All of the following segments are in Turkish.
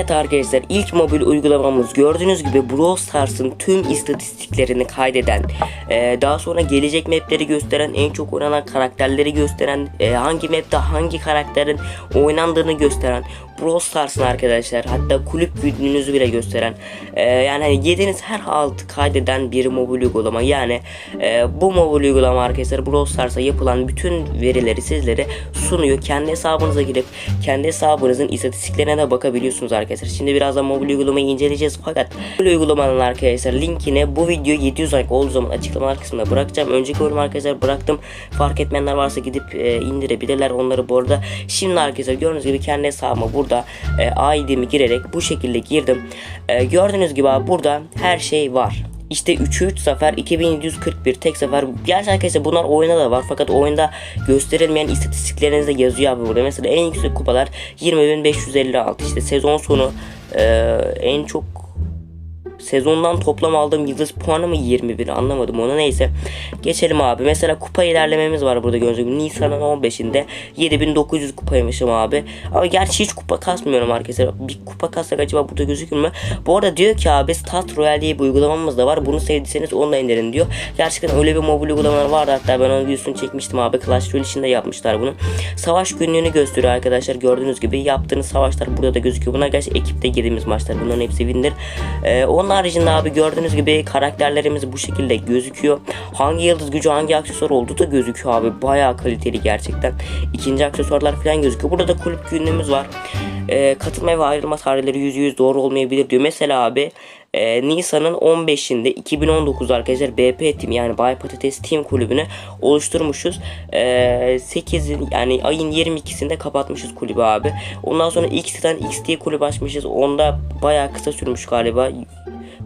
Evet arkadaşlar ilk mobil uygulamamız gördüğünüz gibi Brawl Stars'ın tüm istatistiklerini kaydeden e, daha sonra gelecek mapleri gösteren en çok oynanan karakterleri gösteren e, hangi mapte hangi karakterin oynandığını gösteren Brawl Stars'ın arkadaşlar hatta kulüp gününüzü bile gösteren e, yani hani yediğiniz her altı kaydeden bir mobil uygulama yani e, bu mobil uygulama arkadaşlar Brawl Stars'a yapılan bütün verileri sizlere sunuyor. Kendi hesabınıza girip kendi hesabınızın istatistiklerine de bakabiliyorsunuz arkadaşlar. Şimdi birazdan mobil uygulamayı inceleyeceğiz fakat mobil uygulamanın arkadaşlar linkini bu video 700 like olduğu zaman açıklamalar kısmında bırakacağım. Önceki bölüm arkadaşlar bıraktım. Fark etmeyenler varsa gidip e, indirebilirler onları bu arada. Şimdi arkadaşlar gördüğünüz gibi kendi hesabıma burada e, ID'mi girerek bu şekilde girdim E, gördüğünüz gibi abi burada her şey var işte 3'ü 3 sefer 2741 tek sefer. Gerçi arkadaşlar bunlar oyunda da var fakat oyunda gösterilmeyen istatistiklerinizde yazıyor abi burada. Mesela en yüksek kupalar 20556 işte sezon sonu e, en çok sezondan toplam aldığım yıldız puanı mı 21 anlamadım onu neyse. Geçelim abi. Mesela kupa ilerlememiz var burada gördüğünüz gibi. Nisan'ın 15'inde 7900 kupaymışım abi. Ama gerçi hiç kupa kasmıyorum arkadaşlar. Bir kupa kassak acaba burada gözükür mü? Bu arada diyor ki abi Stat Royale diye bir uygulamamız da var. Bunu sevdiyseniz onu indirin diyor. Gerçekten öyle bir mobil uygulamalar vardı. Hatta ben onun videosunu çekmiştim abi. Clash Royale içinde yapmışlar bunu. Savaş günlüğünü gösteriyor arkadaşlar. Gördüğünüz gibi yaptığınız savaşlar burada da gözüküyor. Bunlar gerçi ekipte girdiğimiz maçlar. Bunların hepsi windir. Ee, onun haricinde abi gördüğünüz gibi karakterlerimiz bu şekilde gözüküyor. Hangi yıldız gücü hangi aksesuar olduğu da gözüküyor abi. Bayağı kaliteli gerçekten. İkinci aksesuarlar falan gözüküyor. Burada da kulüp günlüğümüz var. Ee, katılma ve ayrılma tarihleri %100 doğru olmayabilir diyor. Mesela abi e, Nisan'ın 15'inde 2019 arkadaşlar BP Team yani Bay Patates Team kulübünü oluşturmuşuz. E, 8 yani ayın 22'sinde kapatmışız kulübü abi. Ondan sonra X'ten X diye kulüp açmışız. Onda bayağı kısa sürmüş galiba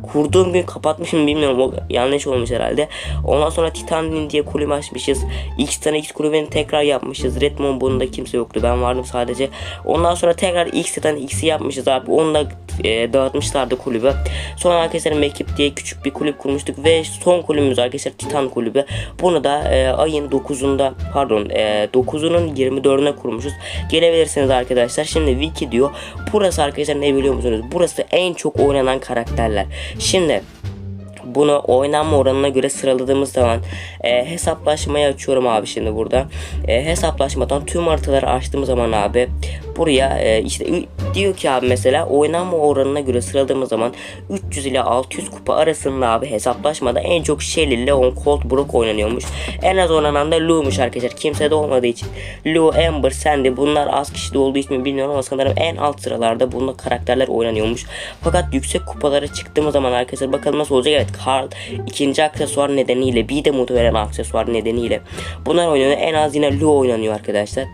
kurduğum gün kapatmışım bilmiyorum o yanlış olmuş herhalde. Ondan sonra Titan diye kulüp açmışız. X tane X kulübünü tekrar yapmışız. Redmond bunun kimse yoktu. Ben vardım sadece. Ondan sonra tekrar X tane X'i yapmışız abi. Onu da e, dağıtmışlardı kulübü. Sonra arkadaşlar Mekip diye küçük bir kulüp kurmuştuk ve son kulübümüz arkadaşlar Titan kulübü. Bunu da e, ayın 9'unda pardon e, 9'unun 24'üne kurmuşuz. Gelebilirsiniz arkadaşlar. Şimdi wiki diyor. Burası arkadaşlar ne biliyor musunuz? Burası en çok oynanan karakterler. Şimdi bunu oynanma oranına göre sıraladığımız zaman e, hesaplaşmayı açıyorum abi şimdi burada. E, hesaplaşmadan tüm haritaları açtığım zaman abi buraya e, işte diyor ki abi mesela oynanma oranına göre sıraladığımız zaman 300 ile 600 kupa arasında abi hesaplaşmada en çok Shelly, Leon, Colt, Brook oynanıyormuş. En az oynanan da Lu'muş arkadaşlar. Kimse de olmadığı için. Lu, Amber, Sandy bunlar az kişide olduğu için bilmiyorum ama sanırım en alt sıralarda bunda karakterler oynanıyormuş. Fakat yüksek kupalara çıktığımız zaman arkadaşlar bakalım nasıl olacak. Evet Carl ikinci aksesuar nedeniyle bir de muhtemelen aksesuar nedeniyle bunlar oynanıyor. En az yine Lu oynanıyor arkadaşlar.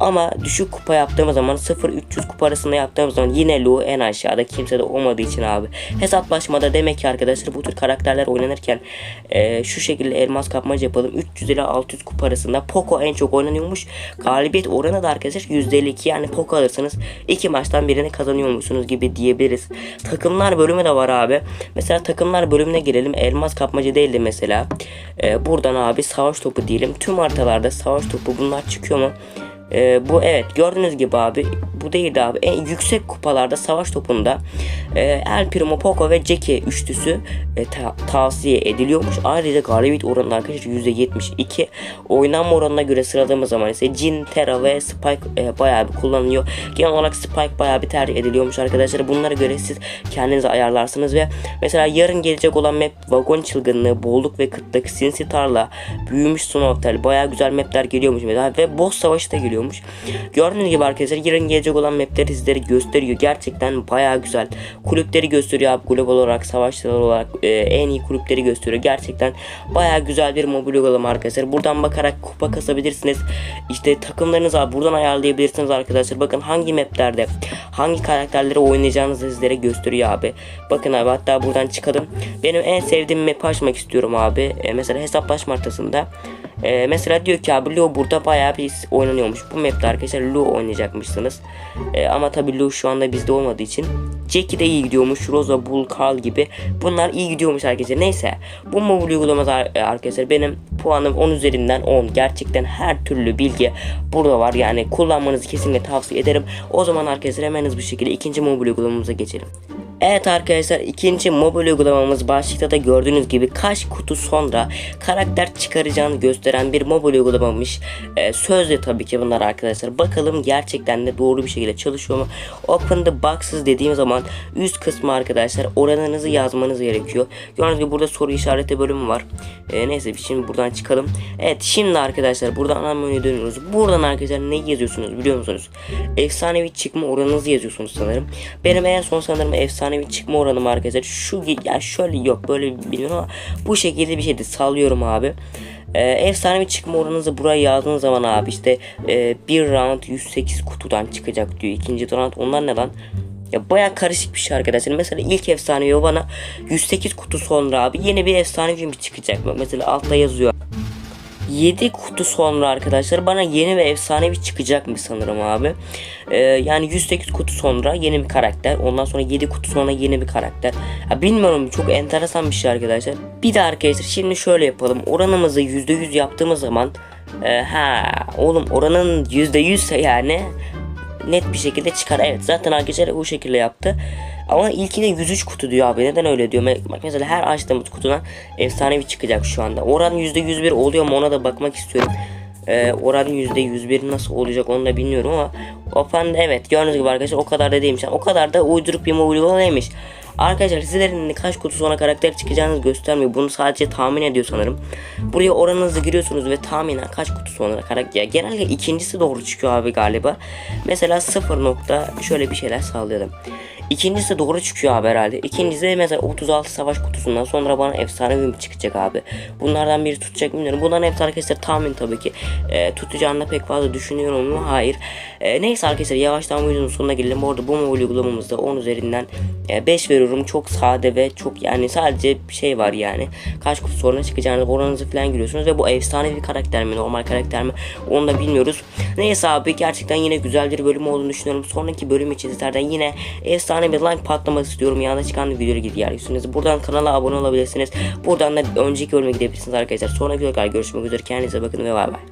Ama düşük kupa yaptığımız zaman 0-300 kupa arasında yaptığımız zaman yine Lu en aşağıda kimse de olmadığı için abi. Hesaplaşmada demek ki arkadaşlar bu tür karakterler oynanırken e, şu şekilde elmas kapmaca yapalım. 300 ile 600 kupa arasında Poco en çok oynanıyormuş. Galibiyet oranı da arkadaşlar %52 yani Poco alırsanız iki maçtan birini kazanıyormuşsunuz gibi diyebiliriz. Takımlar bölümü de var abi. Mesela takımlar bölümüne gelelim. Elmas kapmaca değil de mesela. E, buradan abi savaş topu diyelim. Tüm haritalarda savaş topu bunlar çıkıyor mu? Ee, bu evet gördüğünüz gibi abi bu değildi abi en yüksek kupalarda savaş topunda e, El Primo, Poco ve Jackie üçlüsü e, ta- tavsiye ediliyormuş. Ayrıca galibiyet oranı arkadaşlar %72. Oynanma oranına göre sıraladığımız zaman ise Jin, Terra ve Spike e, bayağı bir kullanılıyor. Genel olarak Spike bayağı bir tercih ediliyormuş arkadaşlar. Bunlara göre siz kendinize ayarlarsınız ve mesela yarın gelecek olan map Vagon Çılgınlığı, Bolluk ve Kıtlık, Sinsi Tarla, Büyümüş Snowtel bayağı güzel mapler geliyormuş mesela ve Boss Savaşı da geliyormuş. Gördüğünüz gibi arkadaşlar yarın gelecek olan mapleri sizlere gösteriyor. Gerçekten bayağı güzel. Kulüpleri gösteriyor abi global olarak, savaşçılar olarak e, en iyi kulüpleri gösteriyor. Gerçekten bayağı güzel bir mobil uygulama arkadaşlar. Buradan bakarak kupa kasabilirsiniz. İşte takımlarınızı abi buradan ayarlayabilirsiniz arkadaşlar. Bakın hangi maplerde hangi karakterleri oynayacağınızı sizlere gösteriyor abi. Bakın abi hatta buradan çıkalım. Benim en sevdiğim map'i açmak istiyorum abi. E, mesela hesaplaşma haritasında. E, mesela diyor ki abi Leo burada bayağı bir oynanıyormuş. Bu map'te arkadaşlar Lu oynayacakmışsınız. E, ama tabi Lu şu anda bizde olmadığı için Jackie de iyi gidiyormuş. Rosa, Bull, Carl gibi. Bunlar iyi gidiyormuş arkadaşlar. Neyse. Bu mobil uygulamada ar- e, arkadaşlar benim puanım 10 üzerinden 10. Gerçekten her türlü bilgi burada var. Yani kullanmanızı kesinlikle tavsiye ederim. O zaman arkadaşlar hemen hızlı bir şekilde ikinci mobil uygulamamıza geçelim. Evet arkadaşlar ikinci mobil uygulamamız başlıkta da gördüğünüz gibi kaç kutu sonra karakter çıkaracağını gösteren bir mobil uygulamamış. Ee, sözde tabii ki bunlar arkadaşlar. Bakalım gerçekten de doğru bir şekilde çalışıyor mu? Open the boxes dediğim zaman üst kısmı arkadaşlar oranınızı yazmanız gerekiyor. Gördüğünüz gibi burada soru işareti bölümü var. Ee, neyse şimdi buradan çıkalım. Evet şimdi arkadaşlar buradan ana menüye dönüyoruz. Buradan arkadaşlar ne yazıyorsunuz biliyor musunuz? Efsanevi çıkma oranınızı yazıyorsunuz sanırım. Benim en son sanırım efsanevi çıkma oranım arkadaşlar şu ya şöyle yok böyle bilmiyorum ama bu şekilde bir şeydi sallıyorum abi. Ee, efsanevi çıkma oranınızı buraya yazdığınız zaman abi işte e, bir round 108 kutudan çıkacak diyor. İkinci round onlar ne lan? Ya baya karışık bir şey arkadaşlar. Mesela ilk efsanevi bana 108 kutu sonra abi yeni bir efsanevi mi çıkacak? Mesela altta yazıyor. 7 kutu sonra arkadaşlar bana yeni ve efsanevi çıkacak mı sanırım abi. Ee, yani 108 kutu sonra yeni bir karakter. Ondan sonra 7 kutu sonra yeni bir karakter. Ya bilmiyorum çok enteresan bir şey arkadaşlar. Bir de arkadaşlar şimdi şöyle yapalım. Oranımızı %100 yaptığımız zaman e, ha oğlum oranın %100 ise yani net bir şekilde çıkar. Evet zaten arkadaşlar bu şekilde yaptı. Ama ilkine 103 kutu diyor abi. Neden öyle diyor? Bak mesela her açtığımız kutudan efsanevi çıkacak şu anda. Oran %101 oluyor mu ona da bakmak istiyorum. Ee, oran %101 nasıl olacak onu da bilmiyorum ama Open evet gördüğünüz gibi arkadaşlar o kadar da değilmiş. O kadar da uyduruk bir mobil değilmiş. Arkadaşlar sizlerin kaç kutu sonra karakter çıkacağınızı göstermiyor. Bunu sadece tahmin ediyor sanırım. Buraya oranınızı giriyorsunuz ve tahminen kaç kutu sonra karakter. Genelde ikincisi doğru çıkıyor abi galiba. Mesela 0 nokta şöyle bir şeyler sağlayalım. İkincisi doğru çıkıyor abi herhalde. İkincisi mesela 36 savaş kutusundan sonra bana efsane bir çıkacak abi. Bunlardan biri tutacak bilmiyorum. Bunların hepsi arkadaşlar tahmin tabii ki. E, tutacağını pek fazla düşünüyorum mu? Hayır. E, neyse arkadaşlar yavaştan bu videonun sonuna gelelim. Bu arada bu mobil uygulamamızda 10 üzerinden e, 5 veriyorum. Çok sade ve çok yani sadece şey var yani. Kaç kutu sonra çıkacağını oranınızı falan giriyorsunuz ve bu efsane bir karakter mi normal karakter mi onu da bilmiyoruz. Neyse abi gerçekten yine güzel bir bölüm olduğunu düşünüyorum. Sonraki bölüm için sizlerden yine efsane bir like patlaması istiyorum. Yanında çıkan videoya gidiyorsunuz. Buradan kanala abone olabilirsiniz. Buradan da önceki bölüme gidebilirsiniz arkadaşlar. Sonraki videoda görüşmek üzere. Kendinize bakın ve bay bay.